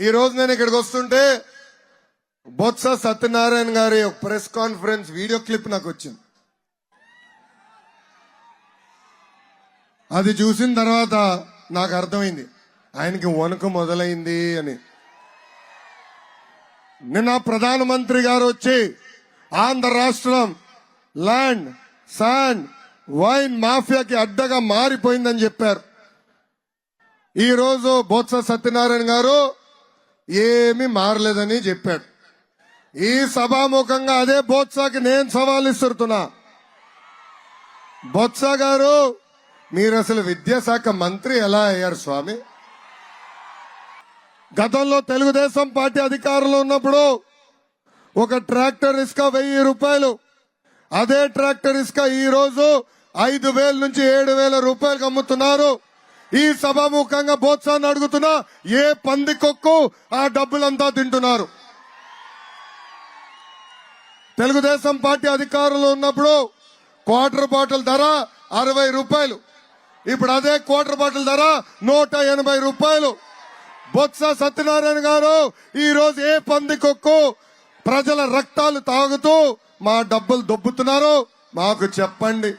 ఈ రోజు నేను ఇక్కడికి వస్తుంటే బొత్స సత్యనారాయణ గారి ప్రెస్ కాన్ఫరెన్స్ వీడియో క్లిప్ నాకు వచ్చింది. అది చూసిన తర్వాత నాకు అర్థమైంది. ఆయనకి వణుకు మొదలైంది అని. నిన్న ప్రధానమంత్రి గారు వచ్చి ఆంధ్ర రాష్ట్రం ల్యాండ్ శాండ్ వైన్ మాఫియాకి అడ్డగా మారిపోయిందని చెప్పారు. ఈరోజు బొత్స సత్యనారాయణ గారు ఏమీ మారలేదని చెప్పాడు. ఈ సభాముఖంగా అదే బొత్సకి నేను సవాల్ ఇస్తున్నా బొత్స గారు మీరు అసలు విద్యాశాఖ మంత్రి ఎలా అయ్యారు స్వామి? గతంలో తెలుగుదేశం పార్టీ అధికారంలో ఉన్నప్పుడు ఒక ట్రాక్టర్ ఇసుక వెయ్యి రూపాయలు అదే ట్రాక్టర్ ఇసుక ఈ రోజు ఐదు వేల నుంచి ఏడు వేల రూపాయలకు అమ్ముతున్నారు. ఈ సభాముఖంగా బోత్సాన్ని అడుగుతున్నా ఏ పంది కొక్కు ఆ డబ్బులంతా తింటున్నారు. తెలుగుదేశం పార్టీ అధికారంలో ఉన్నప్పుడు క్వార్టర్ బాటిల్ ధర అరవై రూపాయలు. ఇప్పుడు అదే క్వార్టర్ బాటిల్ ధర నూట ఎనభై రూపాయలు. బొత్స సత్యనారాయణ గారు ఈ రోజు ఏ పంది కొక్కు ప్రజల రక్తాలు తాగుతూ మా డబ్బులు దొబ్బుతున్నారు? మాకు చెప్పండి.